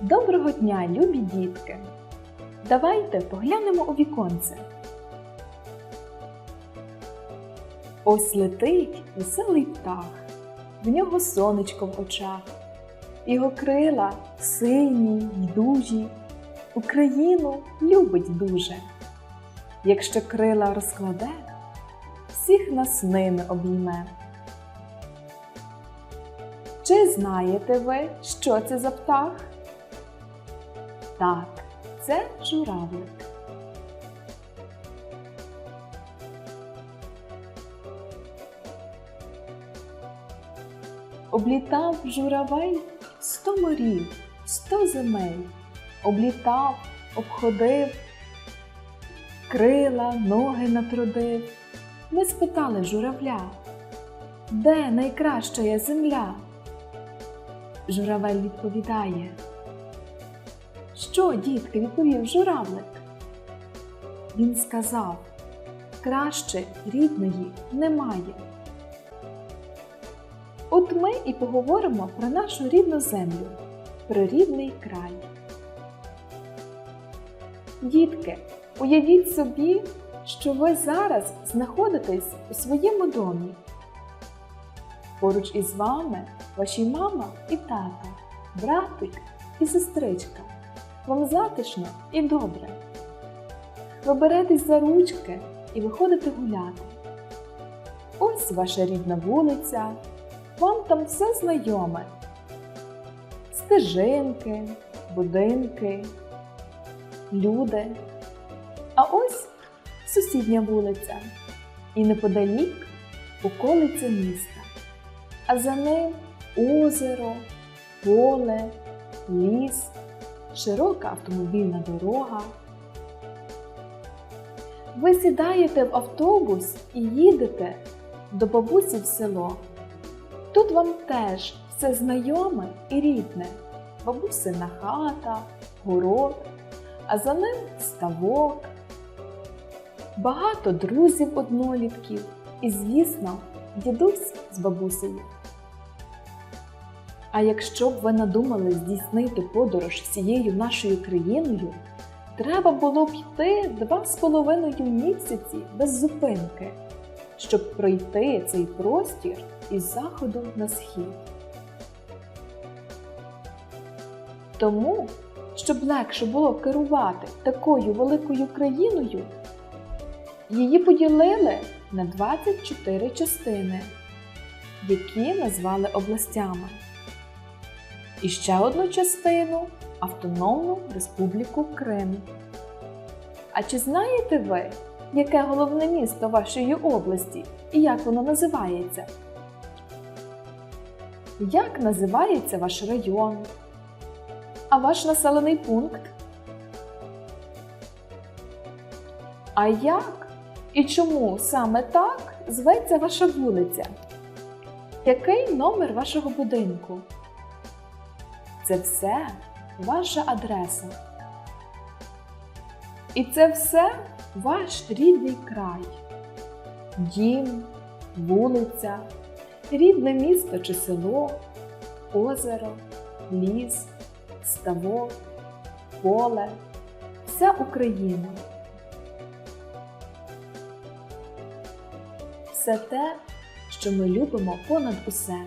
Доброго дня, любі дітки! Давайте поглянемо у віконце. Ось летить веселий птах, в нього сонечко в очах, його крила сині й дужі, Україну любить дуже. Якщо крила розкладе, всіх нас ними обійме. Чи знаєте ви, що це за птах? Так, це журавлик. Облітав журавель сто морів, сто земель, облітав, обходив, крила, ноги натрудив. Ми спитали журавля, де найкраща земля? Журавель відповідає. Що, дітки, відповів журавлик? Він сказав, краще рідної немає. От ми і поговоримо про нашу рідну землю, про рідний край. Дітки, уявіть собі, що ви зараз знаходитесь у своєму домі. Поруч із вами ваші мама і тата, братик і сестричка. Вам затишно і добре. Ви беретесь за ручки і виходите гуляти. Ось ваша рідна вулиця, вам там все знайоме. Стежинки, будинки, люди. А ось сусідня вулиця. І неподалік околиця міста. А за ним озеро, поле, ліс широка автомобільна дорога. Ви сідаєте в автобус і їдете до бабусі в село. Тут вам теж все знайоме і рідне. Бабусина хата, город, а за ним ставок, багато друзів однолітків і, звісно, дідусь з бабусею. А якщо б ви надумали здійснити подорож всією нашою країною, треба було б йти два з половиною місяці без зупинки, щоб пройти цей простір із заходу на схід. Тому, щоб легше було керувати такою великою країною, її поділили на 24 частини, які назвали областями і ще одну частину Автономну Республіку Крим. А чи знаєте ви, яке головне місто вашої області і як воно називається? Як називається ваш район? А ваш населений пункт? А як і чому саме так зветься ваша вулиця? Який номер вашого будинку? Це все ваша адреса. І це все ваш рідний край, дім, вулиця, рідне місто чи село, озеро, ліс, ставок, поле, вся Україна. Все те, що ми любимо понад усе.